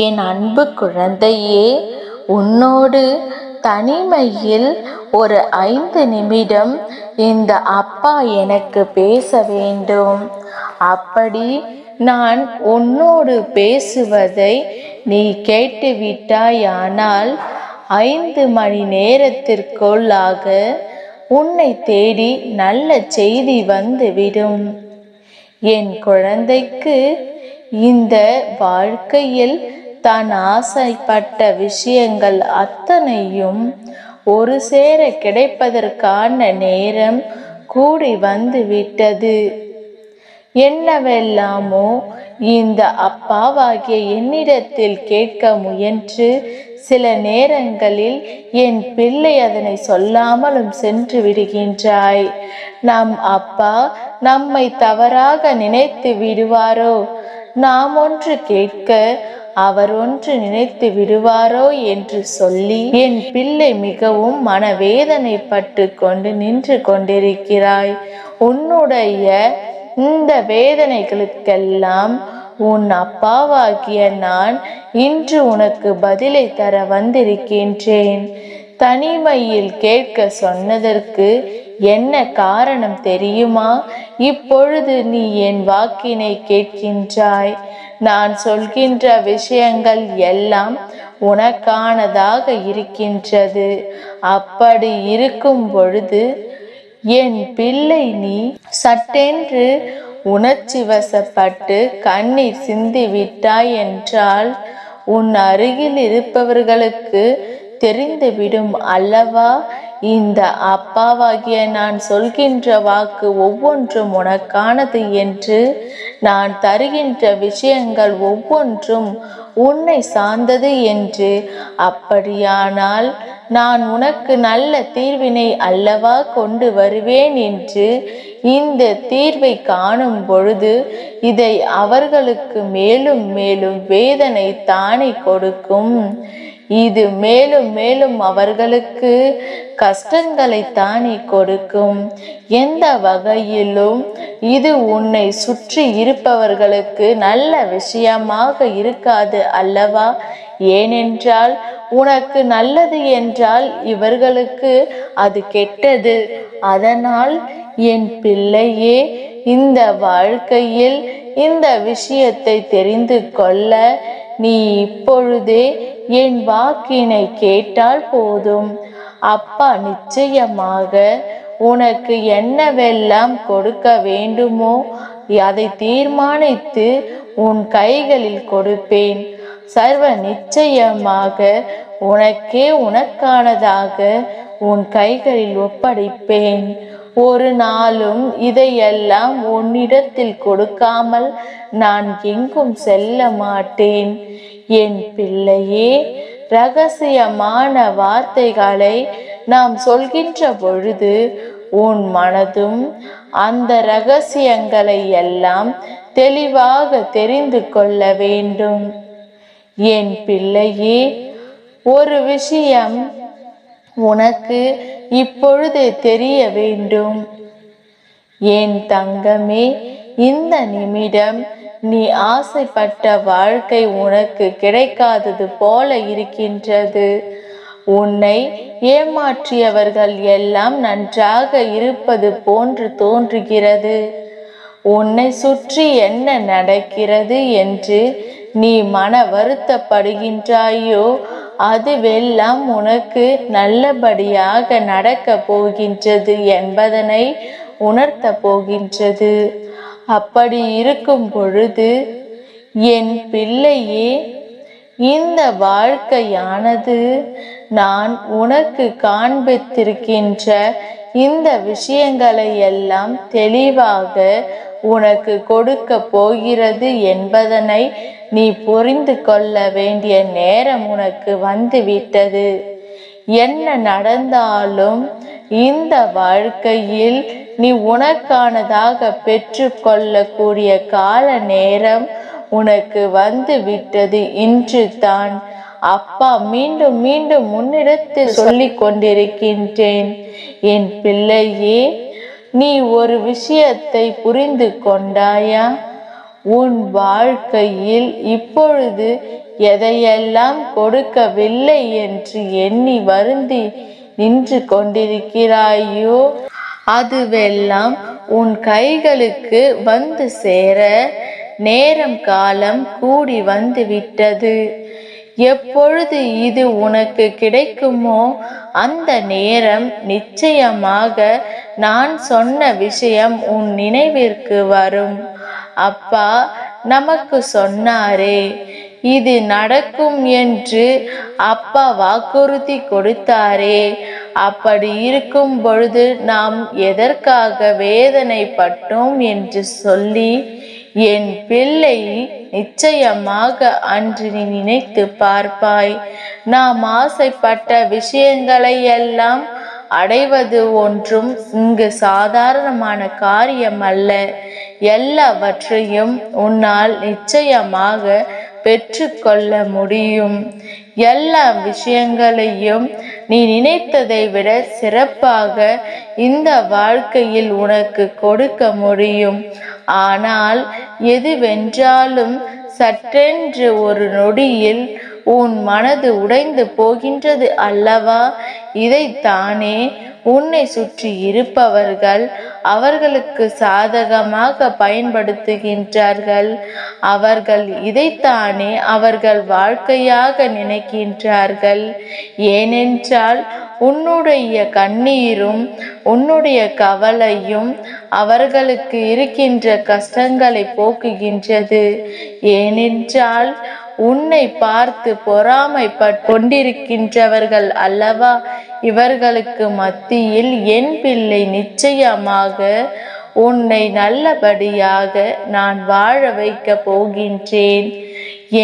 என் அன்பு குழந்தையே உன்னோடு தனிமையில் ஒரு ஐந்து நிமிடம் இந்த அப்பா எனக்கு பேச வேண்டும். அப்படி நான் உன்னோடு பேசுவதை நீ கேட்டுவிட்டாயானால் ஐந்து மணி நேரத்திற்குள்ளாக உன்னை தேடி நல்ல செய்தி வந்துவிடும் என் குழந்தைக்கு இந்த வாழ்க்கையில் தான் ஆசைப்பட்ட விஷயங்கள் அத்தனையும் ஒரு சேர கிடைப்பதற்கான நேரம் கூடி வந்து விட்டது என்னவெல்லாமோ இந்த அப்பாவாகிய என்னிடத்தில் கேட்க முயன்று சில நேரங்களில் என் பிள்ளை அதனை சொல்லாமலும் சென்று விடுகின்றாய். நம் அப்பா நம்மை தவறாக நினைத்து விடுவாரோ? நாம் ஒன்று கேட்க அவர் ஒன்று நினைத்து விடுவாரோ என்று சொல்லி என் பிள்ளை மிகவும் மனவேதனைப்பட்டு கொண்டு நின்று கொண்டிருக்கிறாய். உன்னுடைய இந்த வேதனைகளுக்கெல்லாம் உன் அப்பாவாகிய நான் இன்று உனக்கு பதிலை தர வந்திருக்கின்றேன். தனிமையில் கேட்க சொன்னதற்கு என்ன காரணம் தெரியுமா? இப்பொழுது நீ என் வாக்கினை கேட்கின்றாய். நான் சொல்கின்ற விஷயங்கள் எல்லாம் உனக்கானதாக இருக்கின்றது. அப்படி இருக்கும் பொழுது என் பிள்ளை நீ சட்டென்று உணர்ச்சி வசப்பட்டு கண்ணீர் சிந்திவிட்டாய் என்றால் உன் அருகில் இருப்பவர்களுக்கு தெரிந்துவிடும் அல்லவா? இந்த அப்பாவாகிய நான் சொல்கின்ற வாக்கு ஒவ்வொன்றும் உனக்கானது என்று நான் தருகின்ற விஷயங்கள் ஒவ்வொன்றும் உன்னை சார்ந்தது என்று. அப்படியானால் நான் உனக்கு நல்ல தீர்வினை அல்லவா கொண்டு வருவேன் என்று இந்த தீர்வை காணும் பொழுது இதை அவர்களுக்கு மேலும் மேலும் வேதனை தானே கொடுக்கும். இது மேலும் மேலும் அவர்களுக்கு கஷ்டங்களை தானே கொடுக்கும். எந்த வகையிலும் இது உன்னை சுற்றி இருப்பவர்களுக்கு நல்ல விஷயமாக இருக்காது அல்லவா? ஏனென்றால் உனக்கு நல்லது என்றால் இவர்களுக்கு அது கெட்டது. அதனால் என் பிள்ளையே இந்த வாழ்க்கையில் இந்த விஷயத்தை தெரிந்து கொள்ள நீ இப்பொழுதே என் வாக்கினை கேட்டால் போதும். அப்பா நிச்சயமாக உனக்கு என்னவெல்லாம் கொடுக்க வேண்டுமோ அதை தீர்மானித்து உன் கைகளில் கொடுப்பேன். சர்வ நிச்சயமாக உனக்கே உனக்கானதாக உன் கைகளில் ஒப்படைப்பேன். ஒரு நாளும் இதையெல்லாம் உன்னிடத்தில் கொடுக்காமல் நான் எங்கும் செல்ல மாட்டேன். என் பிள்ளையே ரகசியமான வார்த்தைகளை நாம் சொல்கின்ற பொழுது உன் மனதும் அந்த ரகசியங்களை எல்லாம் தெளிவாக தெரிந்து கொள்ள வேண்டும். என் பிள்ளையே ஒரு விஷயம் உனக்கு இப்பொழுது தெரிய வேண்டும். என் தங்கமே இந்த நிமிடம் நீ ஆசைப்பட்ட வாழ்க்கை உனக்கு கிடைக்காதது போல இருக்கின்றது. உன்னை ஏமாற்றியவர்கள் எல்லாம் நன்றாக இருப்பது போன்று தோன்றுகிறது. உன்னை சுற்றி என்ன நடக்கிறது என்று நீ மன வருத்தப்படுகின்றாயோ அதுவெல்லாம் உனக்கு நல்லபடியாக நடக்கப் போகின்றது என்பதனை உணர்த்த போகின்றது. அப்படி இருக்கும் பொழுது என் பிள்ளையே இந்த வாழ்க்கையானது நான் உனக்கு காண்பித்திருக்கின்ற இந்த விஷயங்களை எல்லாம் தெளிவாக உனக்கு கொடுக்க போகிறது என்பதனை நீ புரிந்து கொள்ள வேண்டிய நேரம் உனக்கு வந்துவிட்டது. என்ன நடந்தாலும் இந்த வாழ்க்கையில் நீ உனக்கானதாக பெற்று கொள்ளக்கூடிய கால நேரம் உனக்கு வந்து விட்டது இன்று தான் அப்பா மீண்டும் மீண்டும் முன்னிடத்தில் சொல்லிக் கொண்டிருக்கின்றேன். என் பிள்ளையே நீ ஒரு விஷயத்தை புரிந்து கொண்டாயா? உன் வாழ்க்கையில் இப்பொழுது எதையெல்லாம் கொடுக்கவில்லை என்று எண்ணி வருந்தி நின்று கொண்டிருக்கிறாயோ அதுவெல்லாம் உன் கைகளுக்கு வந்து சேர நேரம் காலம் கூடி வந்து விட்டது. எப்பொழுது இது உனக்கு கிடைக்குமோ அந்த நேரம் நிச்சயமாக நான் சொன்ன விஷயம் உன் நினைவிற்கு வரும். அப்பா நமக்கு சொன்னாரே இது நடக்கும் என்று அப்பா வாக்குறுதி கொடுத்தாரே. அப்படி இருக்கும் பொழுது நாம் எதற்காக வேதனைப்பட்டோம் என்று சொல்லி என் பிள்ளை நிச்சயமாக அன்று நீ நினைத்து பார்ப்பாய். நாம் ஆசைப்பட்ட விஷயங்களை எல்லாம் அடைவது ஒன்றும் இங்கு சாதாரணமான காரியம் அல்ல எல்லாவற்றையும் உன்னால் நிச்சயமாக பெற்றுக்கொள்ள முடியும். எல்லா விஷயங்களையும் நீ நினைத்ததை விட சிறப்பாக இந்த வாழ்க்கையில் உனக்கு கொடுக்க முடியும். ஆனால் எதுவென்றாலும் சற்றென்று ஒரு நொடியில் உன் மனது உடைந்து போகின்றது அல்லவா? இதைத்தானே உன்னை சுற்றி இருப்பவர்கள் அவர்களுக்கு சாதகமாக பயன்படுத்துகின்றார்கள். அவர்கள் இதைத்தானே அவர்கள் வாழ்க்கையாக நினைக்கின்றார்கள். ஏனென்றால் உன்னுடைய கண்ணீரும் உன்னுடைய கவலையும் அவர்களுக்கு இருக்கின்ற கஷ்டங்களை போக்குகின்றது. ஏனென்றால் உன்னை பார்த்து பொறாமைப்பட் கொண்டிருக்கின்றவர்கள் அல்லவா இவர்களுக்கு மத்தியில் என் பிள்ளை நிச்சயமாக உன்னை நல்லபடியாக நான் வாழ வைக்க போகின்றேன்.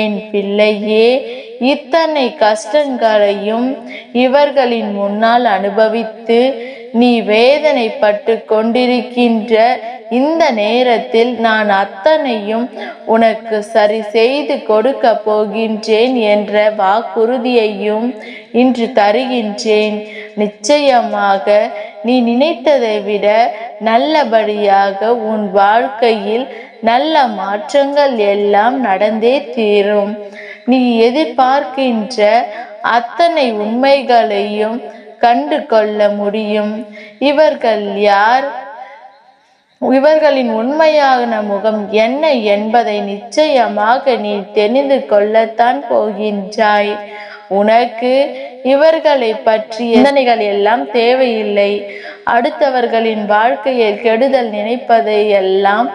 என் பிள்ளையே இத்தனை கஷ்டங்களையும் இவர்களின் முன்னால் அனுபவித்து நீ வேதனைப்பட்டு கொண்டிருக்கின்ற இந்த நேரத்தில் நான் அத்தனையும் உனக்கு சரி செய்து கொடுக்க போகின்றேன் என்ற வாக்குறுதியையும் இன்று தருகின்றேன். நிச்சயமாக நீ நினைத்ததை விட நல்லபடியாக உன் வாழ்க்கையில் நல்ல மாற்றங்கள் எல்லாம் நடந்தே தீரும். நீ எதிர்பார்க்கின்ற அத்தனை உண்மைகளையும் கண்டு கொள்ள முடியும். இவர்கள் யார்? இவர்களின் உண்மையான முகம் என்ன என்பதை நிச்சயமாக நீ தெரிந்து கொள்ளத்தான் போகின்றாய். உனக்கு இவர்களை பற்றி சிந்தனைகள் எல்லாம் தேவையில்லை. அடுத்தவர்களின் வாழ்க்கையை கெடுதல் நினைப்பதை எல்லாம்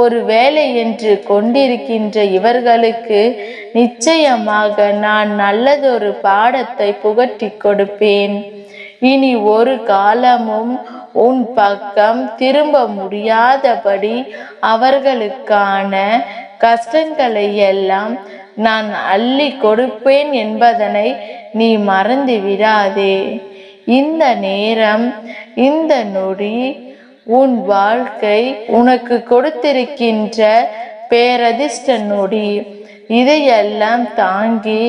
ஒரு வேலை என்று கொண்டிருக்கின்ற இவர்களுக்கு நிச்சயமாக நான் நல்லதொரு பாடத்தை புகட்டி கொடுப்பேன். இனி ஒரு காலமும் உன் பக்கம் திரும்ப முடியாதபடி அவர்களுக்கான கஷ்டங்களை எல்லாம் நான் அள்ளி கொடுப்பேன் என்பதனை நீ மறந்து விடாதே இந்த நேரம் இந்த நொடி உன் வாழ்க்கை உனக்கு கொடுத்திருக்கின்ற பேரதிர்ஷ்ட நொடி. இதையெல்லாம் தாங்கி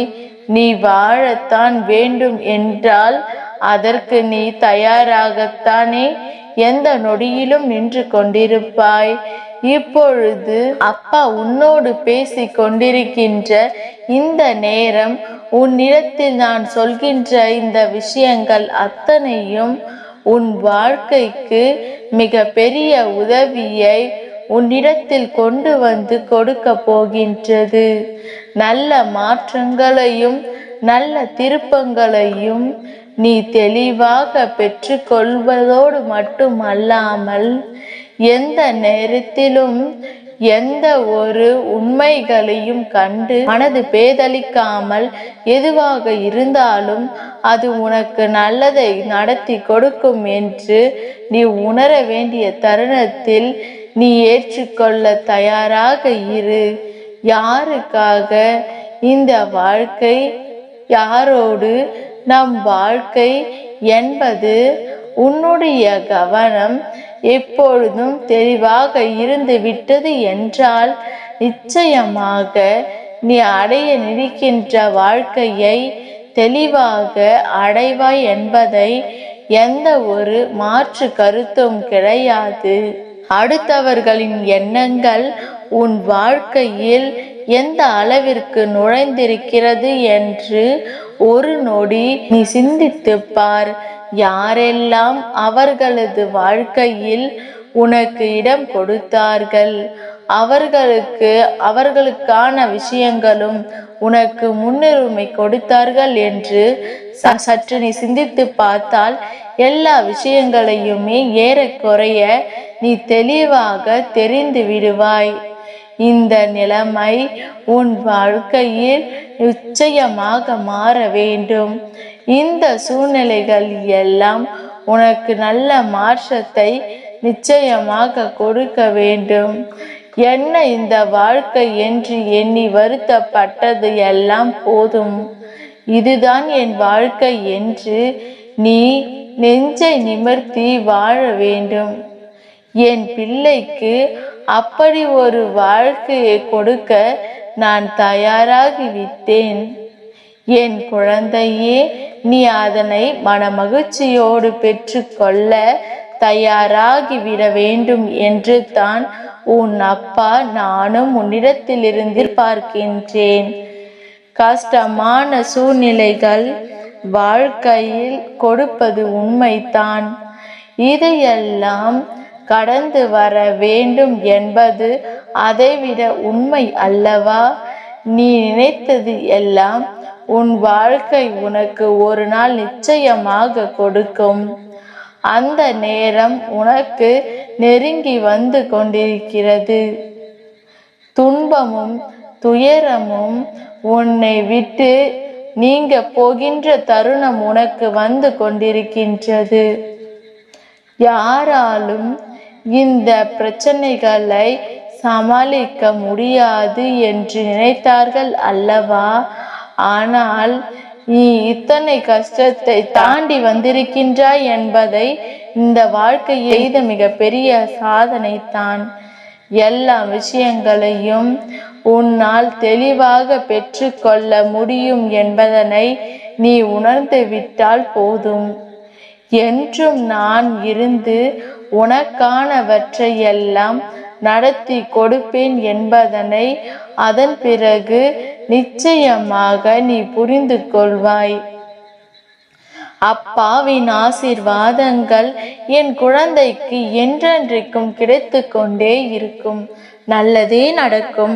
நீ வாழத்தான் வேண்டும் என்றால் அதற்கு நீ தயாராகத்தானே? எந்த நொடியிலும் நின்று கொண்டிருப்பாய். இப்பொழுது அப்பா உன்னோடு பேசி கொண்டிருக்கின்ற இந்த நேரம் உன்னிடத்தில் நான் சொல்கின்ற இந்த விஷயங்கள் அத்தனையும் உன் வாழ்க்கைக்கு மிக பெரிய உதவியை உன்னிடத்தில் கொண்டு வந்து கொடுக்க போகின்றது. நல்ல மாற்றங்களையும் நல்ல திருப்பங்களையும் நீ தெளிவாக பெற்றுக்கொள்வதோடு மட்டுமல்லாமல் எந்த நேரத்திலும் எந்த ஒரு உண்மைகளையும் கண்டு மனது பேதலிக்காமல் எதுவாக இருந்தாலும் அது உனக்கு நல்லதை நடத்தி கொடுக்கும் என்று நீ உணர வேண்டிய தருணத்தில் நீ ஏற்றுக்கொள்ள தயாராக இரு. யாருக்காக? இந்த வாழ்க்கை யாரோடு நம் வாழ்க்கை என்பது உன்னுடைய கவனம் எப்பொழுதும் தெளிவாக இருந்து விட்டது என்றால் நிச்சயமாக நீ அடைய நிற்கின்ற வாழ்க்கையை தெளிவாக அடைவாய் என்பதை எந்த ஒரு மாற்று கருத்தும் கிடையாது. அடுத்தவர்களின் எண்ணங்கள் உன் வாழ்க்கையில் எந்த அளவிற்கு நுழைந்திருக்கிறது என்று ஒரு நொடி நீ சிந்தித்து பார். யாரெல்லாம் அவர்களது வாழ்க்கையில் உனக்கு இடம் கொடுத்தார்கள் அவர்களுக்கு அவர்களுக்கான விஷயங்களும் உனக்கு முன்னுரிமை கொடுத்தார்கள் என்று ச- சற்று நீ சிந்தித்து பார்த்தால் எல்லா விஷயங்களையுமே ஏறக்குறைய நீ தெளிவாக தெரிந்து விடுவாய். இந்த நிலைமை உன் வாழ்க்கையில் நிச்சயமாக மாற வேண்டும். இந்த சூழ்நிலைகள் எல்லாம் உனக்கு நல்ல மாற்றத்தை நிச்சயமாக கொடுக்க வேண்டும். என்ன இந்த வாழ்க்கை என்று எண்ணி வருத்தப்பட்டது எல்லாம் போதும். இதுதான் என் வாழ்க்கை என்று நீ நெஞ்சை நிமிர்த்தி வாழ வேண்டும். என் பிள்ளைக்கு அப்படி ஒரு வாழ்க்கையை கொடுக்க நான் தயாராகி விட்டேன். என் குழந்தையே நீ அதனை மனமகிழ்ச்சியோடு பெற்றுக்கொள்ள தயாராகிவிட வேண்டும் என்று தான் உன் அப்பா நானும் உன்னிடத்திலிருந்து பார்க்கின்றேன் கஷ்டமான சூழ்நிலைகள் வாழ்க்கையில் கொடுப்பது உண்மைதான். இதையெல்லாம் கடந்து வர வேண்டும் என்பது அதைவிட உண்மை அல்லவா? நீ நினைத்தது எல்லாம் உன் வாழ்க்கை உனக்கு ஒரு நாள் நிச்சயமாக கொடுக்கும். அந்த நேரம் உனக்கு நெருங்கி வந்து கொண்டிருக்கிறது. துன்பமும் துயரமும் உன்னை விட்டு நீங்க போகின்ற தருணம் உனக்கு வந்து கொண்டிருக்கின்றது. யாராலும் இந்த பிரச்சனைகளை சமாளிக்க முடியாது என்று நினைத்தார்கள் அல்லவா? ஆனால் நீ இத்தனை கஷ்டத்தை தாண்டி வந்திருக்கின்றாய் என்பதை இந்த வாழ்க்கை எய்த மிகப்பெரிய சாதனை தான் எல்லா விஷயங்களையும் உன்னால் தெளிவாக பெற்றுக்கொள்ள முடியும் என்பதனை நீ உணர்ந்து விட்டால் போதும். என்றும் நான் இருந்து உனக்கானவற்றை எல்லாம் நடத்தி கொடுப்பேன் என்பதனை அதன் பிறகு நிச்சயமாக நீ புரிந்து கொள்வாய் அப்பாவின் ஆசீர்வாதங்கள் என் குழந்தைக்கு என்றென்றைக்கும் கிடைத்து கொண்டே இருக்கும். நல்லதே நடக்கும்.